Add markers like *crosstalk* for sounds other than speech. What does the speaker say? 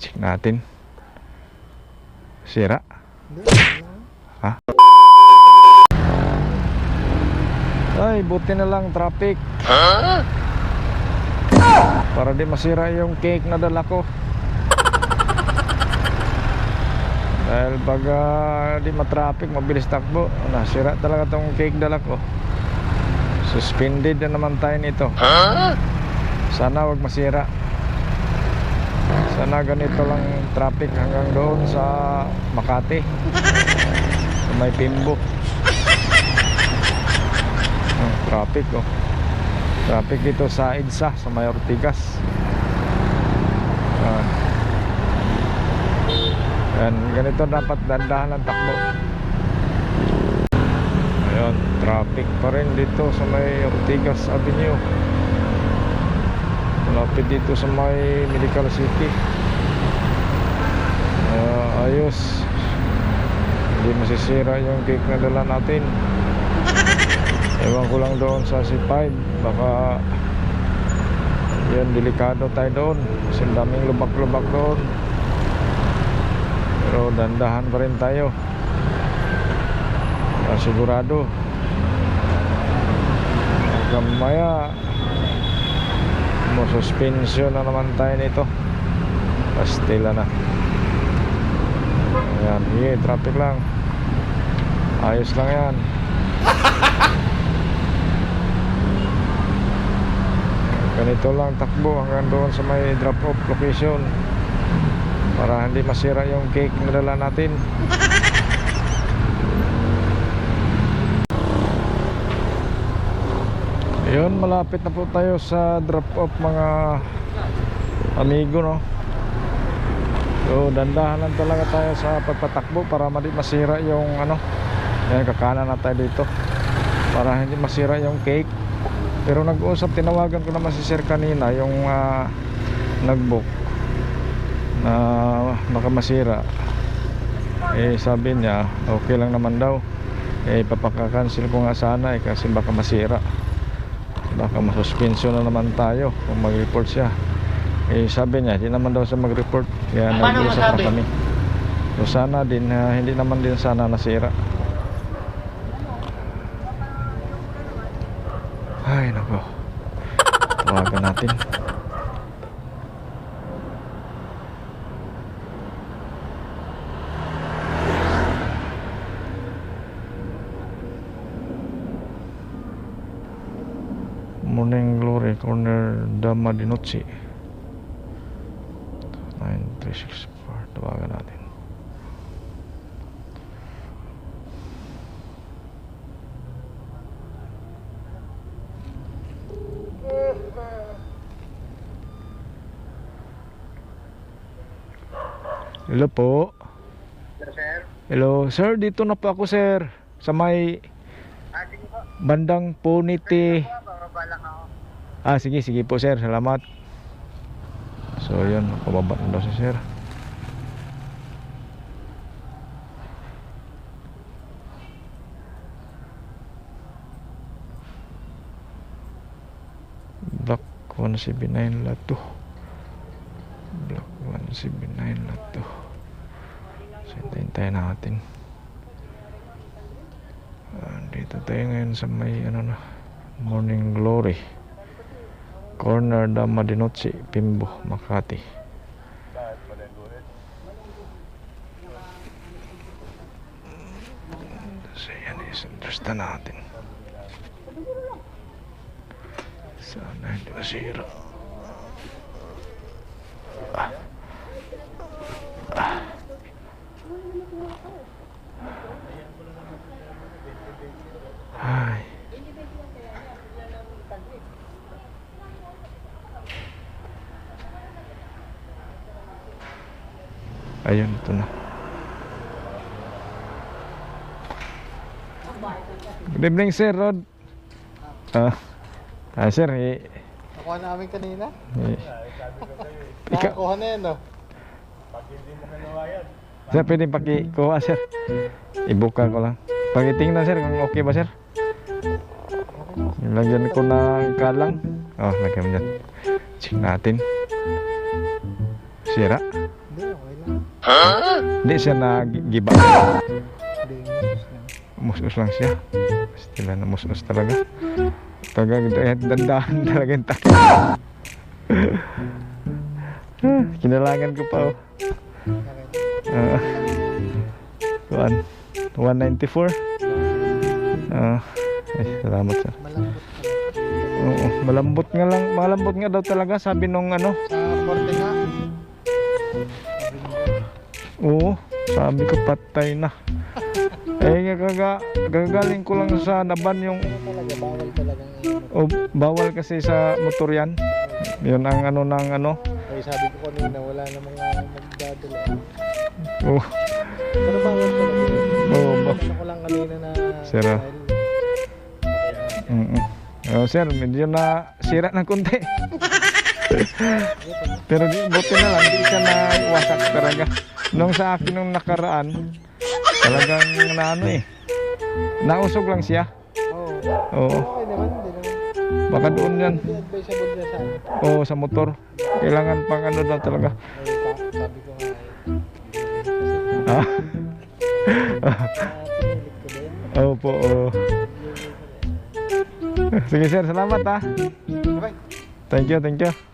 Check natin. Sira. Ha? Ay, buti na lang traffic. Para di masira yung cake na dala ko. Dahil pag ah, di matraffic, mabilis takbo. Nasira talaga tong cake dala ko. Suspended na naman tayo nito. Sana wag masira. Sana ganito lang traffic hanggang doon sa Makati. Sa may Pimbo. Oh, traffic oh. Traffic dito sa EDSA, sa may Ortigas. Yan. Yan, ganito dapat dandahan ang takbo. Ayun, traffic pa rin dito sa may Ortigas Avenue. Malapit dito sa may Medical City. Ah, ayos. Hindi masisira yung cake na dala natin. Ewan ko lang doon sa C5. Baka yan, delikado tayo doon. Kasi daming lubak-lubak doon. Pero dandahan pa rin tayo. Sigurado. Hanggang maya, Mo-suspension na naman tayo nito. Pastila na. Ayan, sige, traffic lang. Ayos lang yan. *laughs* Ganito lang takbo hanggang doon sa may drop-off location. Para hindi masira yung cake na dala natin. *laughs* Ayun, malapit na po tayo sa drop-off mga amigo, no? So, dandahan lang talaga tayo sa pagpatakbo para hindi masira yung ano. Yan, kakanan na tayo dito. Para hindi masira yung cake. Pero nag-usap, tinawagan ko naman si Sir kanina, yung ah, nag-book na baka masira. Eh, sabi niya, okay lang naman daw. Eh, papaka-cancel ko nga sana eh, kasi baka masira baka masuspensyon na naman tayo kung mag-report siya. Eh sabi niya hindi naman daw siya mag-report. Kaya Paano nag-usap na kami. So sana din ah, hindi naman din sana nasira. Ay nako. Tawagan natin Morning Glory Corner Dama di Noche 9364 Tawagan natin. Hello po. Sir, Hello. Sir dito na po ako sir. Sa may ah, bandang Puniti Bababa lang ako. Ah, sige, sige po sir. Salamat. So, yun. Pababa na daw si sir. Block 179 Lato. Block 179 Lato. So, hintayin natin. Ah, dito tayo ngayon sa may ano na Morning Glory. Corner Dama Dinochi Pimbo Makati. So yan is interesta natin. Sa 90 Ayun, ito na. Good evening, Sir Rod. Ah, ah sir, eh, Nakuha namin kanina. eh, *laughs* ika, Nakakuha na yan, no? sir, pwede pakikuha, sir. Ibuka ko lang. Pakitingnan, sir, kung okay ba, sir? Lagyan ko ng kalang. Oh, lagyan mo dyan. Check natin. Sira. Hindi Hindi siya. Hindi, mas lang. Siya. Stila na mus-us talaga. Talaga, eh, dandahan *laughs* talaga yung takbo. Ah, Kinalangan ko pa oh. Kuan, 194. Ah, ay, salamat sir. Malambot. Oo, malambot nga lang, malambot nga daw talaga sabi nung ano. Sa korte nga. Oo, sabi ko patay na. Eh, nga kaga, gagaling ko lang sa naban yung talaga, bawal oh, bawal kasi sa motor yan. Yun ang ano ng ano. Kaya sabi ko kanina, wala namang uh, magdadala. Oh, Pero bawal talaga. Oo, ba- Ano ko lang kanina na... Sir, ah. mm -mm. Oh, sir, medyo na sira ng konti. *laughs* Pero buti na lang, di siya na wasak talaga. Nung sa akin nung nakaraan, talagang na ano eh. Nausog lang siya. Oo. Oo, baka doon yan. Advisable sa. Oo, sa motor. Kailangan pang ano daw talaga. Sa- sabi ko. Ah, *laughs* Ah, oo. Sige sir, salamat ha. Bye. Thank you, thank you.